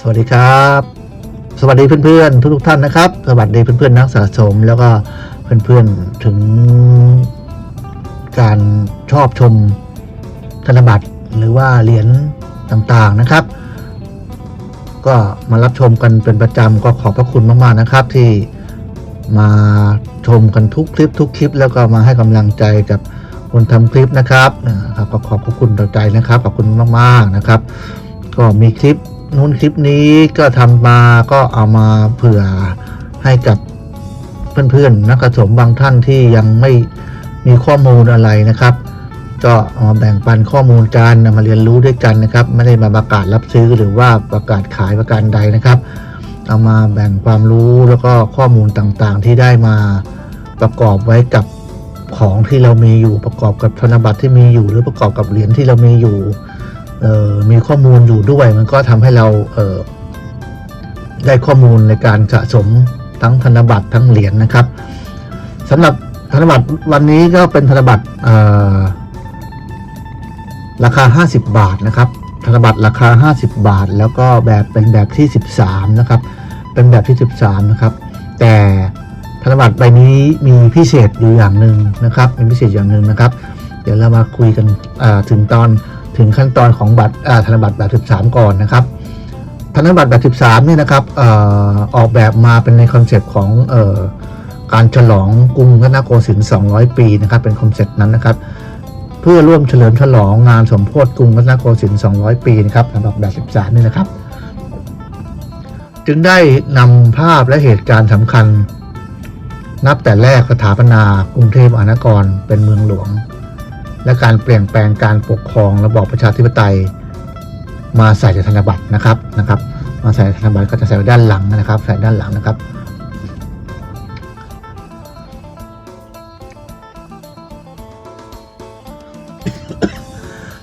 สวัสดีครับ สวัสดีเพื่อนๆทุกๆท่านนะครับ สวัสดีเพื่อนๆนักสะสม แล้วก็เพื่อนๆถึงการชอบชมธนบัตรหรือว่าเหรียญต่างๆนะครับ ก็มารับชมกันเป็นประจำก็ขอบพระคุณมากๆนะครับ ที่มาชมกันทุกคลิปทุกคลิป แล้วก็มาให้กำลังใจกับคนทำคลิปนะครับครับก็ขอบพระคุณต่อใจนะครับ ขอบคุณมากๆนะครับ ก็มีคลิป นู้นคลิปนี้ก็ทำมาก็เอามาเผื่อให้กับเพื่อนๆนักสะสมบางท่านที่ยังไม่มีข้อมูลอะไรนะครับ ก็เอามาแบ่งปันข้อมูลกันมาเรียนรู้ด้วยกันนะครับ ไม่ได้มาประกาศรับซื้อหรือว่าประกาศขายประการใดนะครับ เอามาแบ่งความรู้แล้วก็ข้อมูลต่างๆ ที่ได้มาประกอบไว้กับของที่เรามีอยู่ประกอบกับธนบัตรที่มีอยู่ หรือประกอบกับเหรียญที่เรามีอยู่ มีข้อมูลอยู่ด้วย มันก็ทำให้เราเได้ข้อมูลในการสะสมทั้งธนบัตรทั้งเหรียญนะครับสำหรับธนบัตรวันนี้ก็เป็นธนบัตรราคา 50 บาทนะครับ ธนบัตรราคา 50 บาท แล้วก็แบบเป็นแบบที่ 13 นะครับ เป็นแบบที่ 13 นะครับ แต่ธนบัตรใบนี้มีพิเศษอยู่อย่างหนึ่งนะครับมีพิเศษอย่างหนึ่งนะครับ เดี๋ยวเรามาคุยกันถึงตอน ถึงขั้นตอนของบัตรธนบัตรแบบ 13 ก่อนนะครับ ธนบัตรแบบ 13นี่นะครับอออกแบบมาเป็นในคอนเซปต์ของออการฉลองกรุงรัตนโกสินทร์200 ปีนะครับ เป็นคอนเซปต์นั้นนะครับ เพื่อร่วมเฉลิมฉลองงานสมโพธิกรุงรัตนโกสินทร์200 ปีนะครับสำหรับแบบ 13 นี่นะครับ จึงได้นำภาพและเหตุการณ์สำคัญ นับแต่แรกสถาปนากรุงเทพมหานครเป็นเมืองหลวง และการเปลี่ยนแปลงการปกครองระบอบประชาธิปไตย มาใส่ในธนบัตรนะครับนะครับ มาใส่ในธนบัตรก็จะใส่ด้านหลังนะครับ ใส่ด้านหลังนะครับ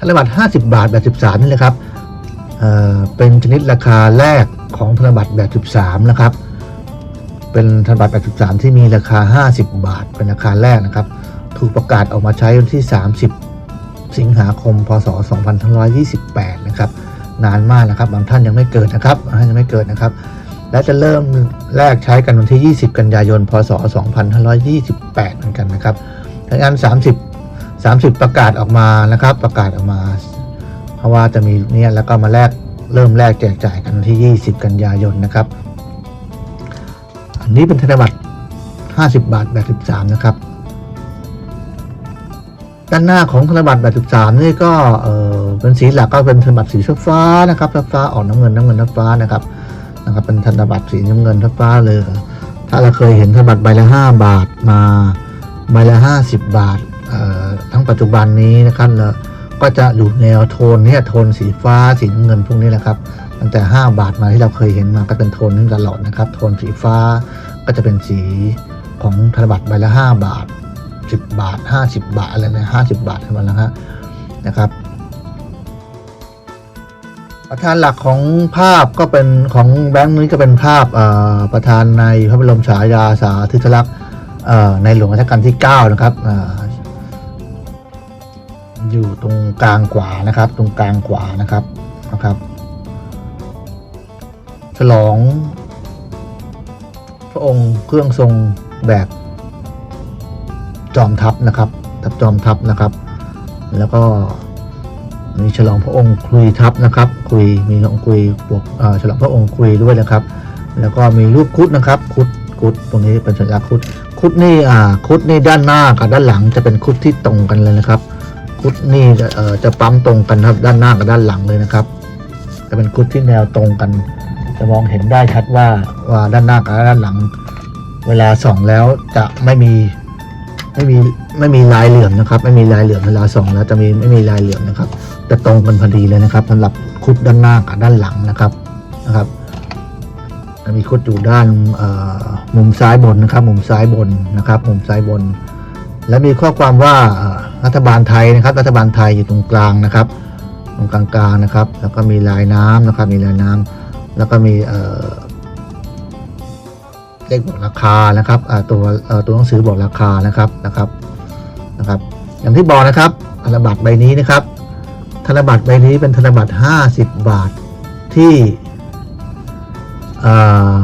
ธนบัตร50 บาทแบบ 13 นี่เลยครับเอ่อเป็นชนิดราคาแรกของธนบัตรแบบ 13 นะครับ เป็นธนบัตรแบบ 13 ที่มีราคา 50 บาท เป็นราคาแรกนะครับ ถูกประกาศออกมาใช้วันที่ 30 สิงหาคม พศ 2528 นะครับ นานมากนะครับ บางท่านยังไม่เกิดนะครับบางท่านยังไม่เกิดนะครับ และจะเริ่มแรกใช้กันวันที่ 20 กันยายน พศ 2528 เหมือนกันนะครับดังนั้น 30 30 ประกาศออกมานะครับ ประกาศออกมา เพราะว่าจะมีเนี่ยแล้วก็มาแลกเริ่มแรกแจกจ่ายกันวันที่ 20 กันยายนนะครับ อันนี้เป็นธนบัตร50 บาทแบบ13นะครับ ด้านหน้าของธนบัตรแบบ13นี่ก็เออเป็นสีหลักก็เป็นธนบัตรสีฟ้านะครับฟ้าออกน้ำเงินน้ำเงินน้ำฟ้านะครับนะครับ เป็นธนบัตรสีน้ำเงินฟ้าเลย ถ้าเราเคยเห็นธนบัตรใบละ 5 บาทมาใบละ 50 บาทเอ่อทั้งปัจจุบันนี้นะครับแล้วก็จะอยู่แนวโทนเนี่ยโทนสีฟ้าสีน้ำเงินพวกนี้แหละครับตั้งแต่ 5 บาทมาที่เราเคยเห็นมาก็เป็นโทนนี้ตลอดนะครับ โทนสีฟ้าก็จะเป็นสีของธนบัตรใบละ 5 บาท 10บาท50บาทอะไรนะ50บบาทขึ้นมาแล้วฮะนะครับ ประธานหลักของภาพก็เป็นของแบงค์นี้ก็เป็นภาพประธานในพระบรมฉายาสาธิสลักษณ์ในหลวงรัชกาลที่ 9 นะครับเอ่ออยู่ตรงกลางขวานะครับ ตรงกลางขวานะครับนะครับฉลอง พระองค์เครื่องทรงแบบ จอมทัพนะครับ ทัพจอมทัพนะครับ แล้วก็มีฉลองพระองค์คุยทัพนะครับ คุยมีองค์คุยบวกฉลองพระองค์คุยด้วยนะครับ แล้วก็มีรูปคุดนะครับ คุดคุดตรงนี้เป็นสัญลักษณ์คุดคุดนี่อ่าคุดนี่ด้านหน้ากับด้านหลังจะเป็นคุดที่ตรงกันเลยนะครับ คุดนี่จะเอ่อจะปั๊มตรงกันครับด้านหน้ากับด้านหลังเลยนะครับ จะเป็นคุดที่แนวตรงกัน จะมองเห็นได้ชัดว่าว่าด้านหน้ากับด้านหลัง เวลาส่องแล้วจะไม่มี ไม่มีไม่มีลายเหลื่อมนะครับ ไม่มีลายเหลื่อมเวลาส่องแล้วจะมีไม่มีลายเหลื่อมนะครับ จะตรงกันพอดีเลยนะครับสำหรับคุดด้านหน้ากับด้านหลังนะครับนะครับจะมีคุดอยู่ด้านมุมซ้ายบนนะครับ มุมซ้ายบนนะครับ มุมซ้ายบน และมีข้อความว่ารัฐบาลไทยนะครับ รัฐบาลไทยอยู่ตรงกลางนะครับตรงกลางๆนะครับ แล้วก็มีลายน้ำนะครับ มีลายน้ำแล้วก็มี เลขบอกราคานะครับตัวตัวหนังสือบอกราคานะครับนะครับนะครับ อย่างที่บอกนะครับธนบัตรใบนี้นะครับ ธนบัตรใบนี้เป็นธนบัตร 50 บาทที่เอ่อ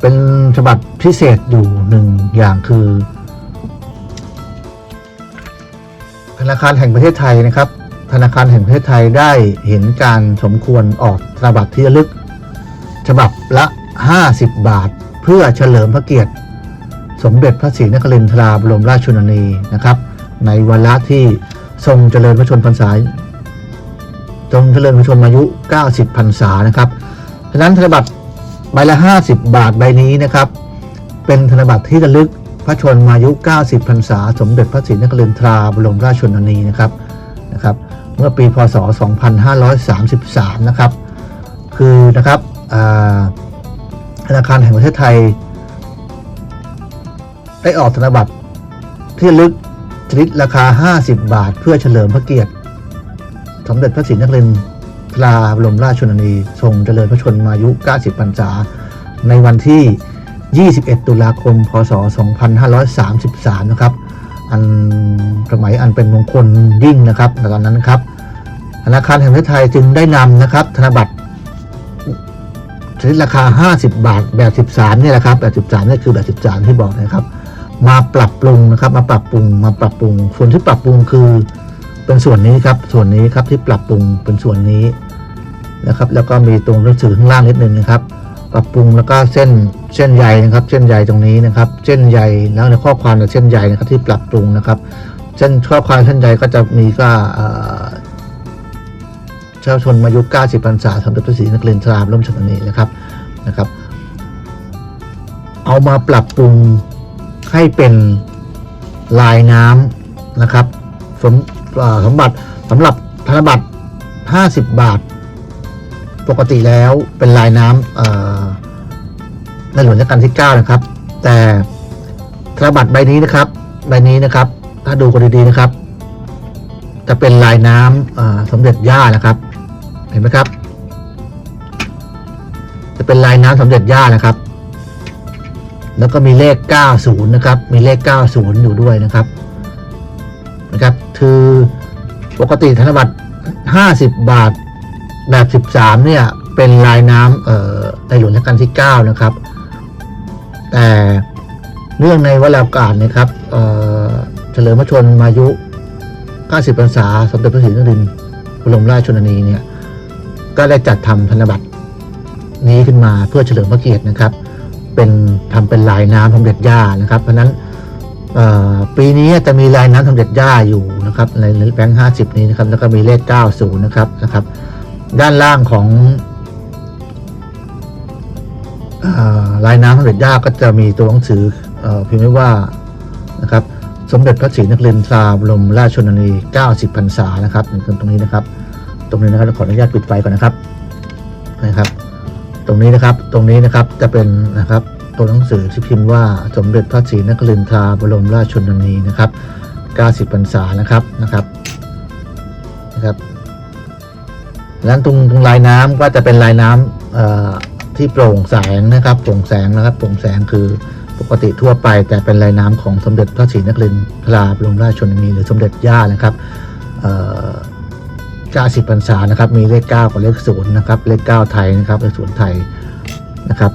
เป็นฉบับพิเศษอยู่หนึ่งอย่างคือธนาคารแห่งประเทศไทยนะครับ ธนาคารแห่งประเทศไทยได้เห็นการสมควรออกธนบัตรที่ระลึก ฉบับละ 50 บาท เพื่อเฉลิมพระเกียรติ สมเด็จพระศรีนครินทราบรมราชชนนีนะครับ ในวาระที่ทรงเจริญพระชนพรรษาทรงเจริญพระชนมายุ 90 พรรษานะครับฉะนั้นธนบัตรใบละ 50 บาทใบนี้นะครับ เป็นธนบัตรที่ระลึกพระชนมายุ 90 พรรษา สมเด็จพระศรีนครินทราบรมราชชนนีนะครับนะครับ เมื่อปีพศ 2533 นะครับ คือนะครับอ่า ธนาคารแห่งประเทศไทย ได้ออกธนบัตรที่ลึกชนิดราคา 50 บาท เพื่อเฉลิมพระเกียรติ สมเด็จพระศรีนครินทราบรมราชชนนีทรงเจริญพระชนมายุ 90 พรรษา ในวันที่ 21 ตุลาคม พศ 2533 นะครับ อันสมัยอันเป็นมงคลยิ่งนะครับในตอนนั้นครับธนาคารแห่งประเทศไทยจึงได้นำนะครับ ธนบัตร นิดราคา 50 บาท แบบ 13นี่แหละครับแบบ13นี่คือแบบ13 ที่บอกนะครับ มาปรับปรุงนะครับ มาปรับปรุงมาปรับปรุง ส่วนที่ปรับปรุงคือเป็นส่วนนี้ครับ ส่วนนี้ครับที่ปรับปรุงเป็นส่วนนี้นะครับ แล้วก็มีตรงหนังสือข้างล่างนิดนึงนะครับ ปรับปรุงแล้วก็เส้นเส้นใยนะครับ เส้นใยตรงนี้นะครับ เส้นใยแล้วในข้อความในเส้นใยนะครับที่ปรับปรุงนะครับเส้นข้อความเส้นใยก็จะมีก็เอ่อ เจ้าชนมายุ 90พรรษาสมเด็จพระศรีนครินทราบรมชนนีนะครับนะครับ เอามาปรับปรุงให้เป็นลายน้ำนะครับสมสมบัติสำหรับธนบัตร 50 บาท ปกติแล้วเป็นลายน้ำในหลวงรัชกาลที่ 9 นะครับ แต่ธนบัตรใบนี้นะครับใบนี้นะครับ ถ้าดูกันดีๆนะครับ จะเป็นลายน้ำสมเด็จย่านะครับ เห็นไหมครับ จะเป็นลายน้ำสมเด็จย่านะครับ แล้วก็มีเลข 90 นะครับ มีเลข 90 อยู่ด้วยนะครับนะครับ คือปกติธนบัตร 50 บาทแบบ 13 เนี่ย เป็นลายน้ำเอ่อในหลวงรัชกาลที่ 9 นะครับ แต่เนื่องในวโรกาสนะครับเเฉลิมพระชนมายุ 90 พรรษา สมเด็จพระศรีนครินทร์บรมราชชนนีเนี่ย ก็ได้จัดทำธนบัตรนี้ขึ้นมาเพื่อเฉลิมพระเกียรตินะครับ เป็นทำเป็นลายน้ำสมเด็จย่านะครับ เพราะนั้นปีนี้จะมีลายน้ำสมเด็จย่าอยู่นะครับในแบงค์ห้าสิบนี้นะครับแล้วก็มีเลข90นะครับนะครับ ด้านล่างของอลายน้ำสมเด็จย่าก็จะมีตัวหนังสืออพิมพ์ไว้ว่านะครับ สมเด็จพระศรีนครินทราบรมราชชนนี 90พรรษานะครับตรงนี้นะครับ ตรงนี้นะครับขออนุญาตปิดไฟก่อนนะครับนะครับ ตรงนี้นะครับตรงนี้นะครับจะเป็นนะครับตัวหนังสือที่พิมพ์ว่าสมเด็จพระศรีนครินทราบรมราชชนนีนะครับ 90พรรษานะครับนะครับนะครับแล้วตรงตรงลายน้ำก็จะเป็นลายน้ำเอ่อที่โปร่งแสงนะครับโปร่งแสงนะครับโปร่งแสงคือปกติทั่วไป แต่เป็นลายน้ำของสมเด็จพระศรีนครินทราบรมราชชนนีหรือสมเด็จย่านะครับเอ่อ 90พรรษานะครับ มีเลข 9 กับเลข0นะครับ เลข 9 ไทยนะครับ เลข0ไทยนะครับ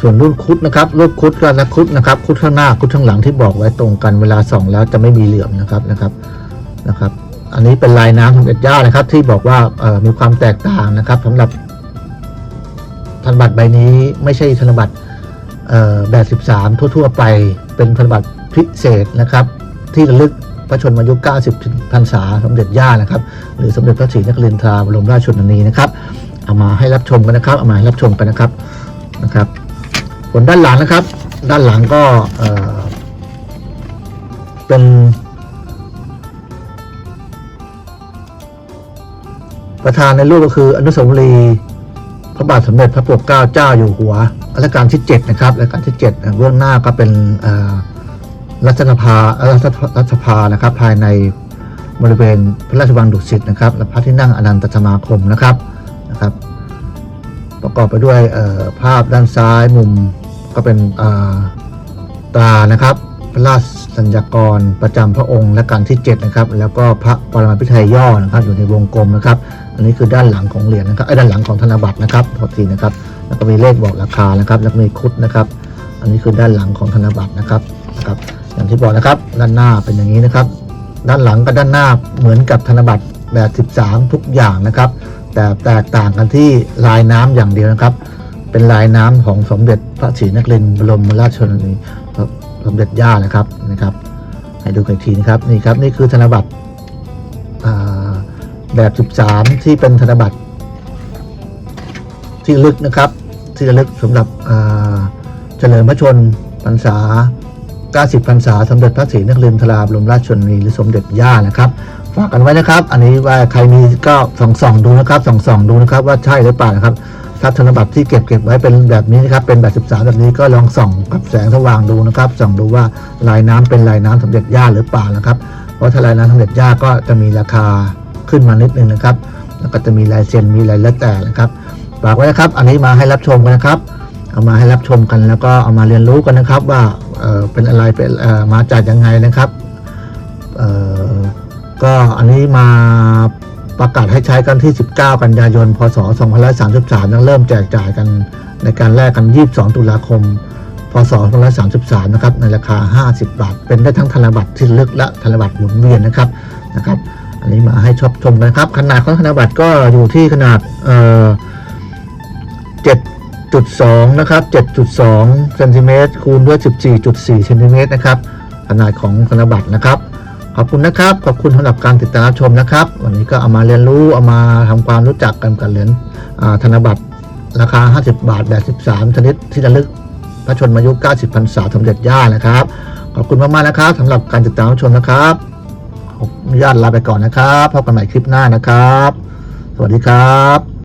ส่วนรุ่นคุดนะครับรุ่นคุดก็นะคุดนะครับ คุดข้างหน้า คุดข้างหลังที่บอกไว้ตรงกัน เวลาส่องแล้วจะไม่มีเหลื่อมนะครับนะครับ นะครับ อันนี้เป็นลายน้ำของเอ็ดย่านะครับ ที่บอกว่ามีความแตกต่างนะครับสำหรับธนบัตรใบนี้ไม่ใช่ธนบัตรแบบ 13 ทั่ว ๆ ไป เป็นธนบัตรพิเศษนะครับ ที่ระลึก ระชนมายุ 90พรรษาสมเด็จย่านะครับ หรือสมเด็จพระศรีนครินทราบรมราชชนนีนะครับ เอามาให้รับชมกันนะครับ เอามาให้รับชมกันนะครับนะครับส่วนด้านหลังนะครับ ด้านหลังก็เอ่อเป็นประธานในรูปก็คืออนุสาวรีย์พระบาทสมเด็จพระปกเกล้าเจ้าอยู่หัวรัชกาลที่ 7 นะครับรัชกาลที่7เบื้องหน้าก็เป็นเอ่อ รัฐสภารัฐรัฐสภานะครับ ภายในบริเวณพระราชวังดุสิตนะครับและพระที่นั่งอนันตสมาคมนะครับนะครับ ประกอบไปด้วยภาพด้านซ้ายมุมก็เป็นตรานะครับ พระราชสัญญากรประจำพระองค์และการที่7นะครับ แล้วก็พระปรมาภิไธยย่อนะครับ อยู่ในวงกลมนะครับ อันนี้คือด้านหลังของเหรียญนะครับไอ้ด้านหลังของธนบัตรนะครับโทษทีนะครับ แล้วก็มีเลขบอกราคานะครับ แล้วมีคุดนะครับ อันนี้คือด้านหลังของธนบัตรนะครับนะครับ อย่างที่บอกนะครับ ด้านหน้าเป็นอย่างนี้นะครับ ด้านหลังกับด้านหน้าเหมือนกับธนบัตรแบบ 13 ทุกอย่างนะครับ แต่แตกต่างกันที่ลายน้ำอย่างเดียวนะครับ เป็นลายน้ำของสมเด็จพระศรีนครินทร์บรมราชชนนีสมเด็จย่านะครับนะครับ ให้ดูกันอีกทีนะครับนี่ครับนี่คือธนบัตรแบบ 13 ที่เป็นธนบัตรที่ลึกนะครับ ที่ระลึกสำหรับเฉลิมพระชนพรรษา 90พรรษาสมเด็จพระศรีนครินทราบรมราชชนนีหรือสมเด็จย่านะครับ ฝากกันไว้นะครับ อันนี้ว่าใครมีก็ส่องส่องดูนะครับส่องส่องดูนะครับว่าใช่หรือเปล่านะครับถ้าธนบัตรที่เก็บเก็บไว้เป็นแบบนี้นะครับเป็นแบบ13 แบบนี้ก็ลองส่องกับแสงสว่างดูนะครับส่องดูว่าลายน้ำเป็นลายน้ำสมเด็จย่าหรือเปล่านะครับ เพราะถ้าลายน้ำสมเด็จย่าก็จะมีราคาขึ้นมานิดนึงนะครับ แล้วก็จะมีลายเซ็นมีลายล้วแต่นะครับฝากไว้นะครับ อันนี้มาให้รับชมกันนะครับ เอามาให้รับชมกันแล้วก็เอามาเรียนรู้กันนะครับว่า เป็นอะไรเป็นมาจากยังไงนะครับก็อันนี้มาประกาศให้ใช้กันที่ 19 กันยายน พศ 2533แล้วเริ่มแจกจ่ายกันในการแลกกัน 22 ตุลาคม พศ 2533 นะครับ ในราคา 50 บาท เป็นได้ทั้งธนบัตรที่ลึกและธนบัตรหมุนเวียนนะครับ นะครับ อันนี้มาให้ชอบชมกันครับ ขนาดของธนบัตรก็อยู่ที่ขนาด เอ่อ 7.2 นะครับ 7.2เซนติเมตรคูณด้วย 14.4เซนติเมตรนะครับ ขนาดของธนบัตรนะครับ ขอบคุณนะครับ ขอบคุณสำหรับการติดตามชมนะครับ วันนี้ก็เอามาเรียนรู้ เอามาทำความรู้จักกันกับเหรียญธนบัตรราคา 50 บาท แบบ 13 ชนิดที่ระลึกพระชนมายุ 90พรรษาสมเด็จย่านะครับ ขอบคุณมากๆนะครับสำหรับการติดตามชมนะครับขออนุญาตลาไปก่อนนะครับ พบกันใหม่คลิปหน้านะครับ สวัสดีครับ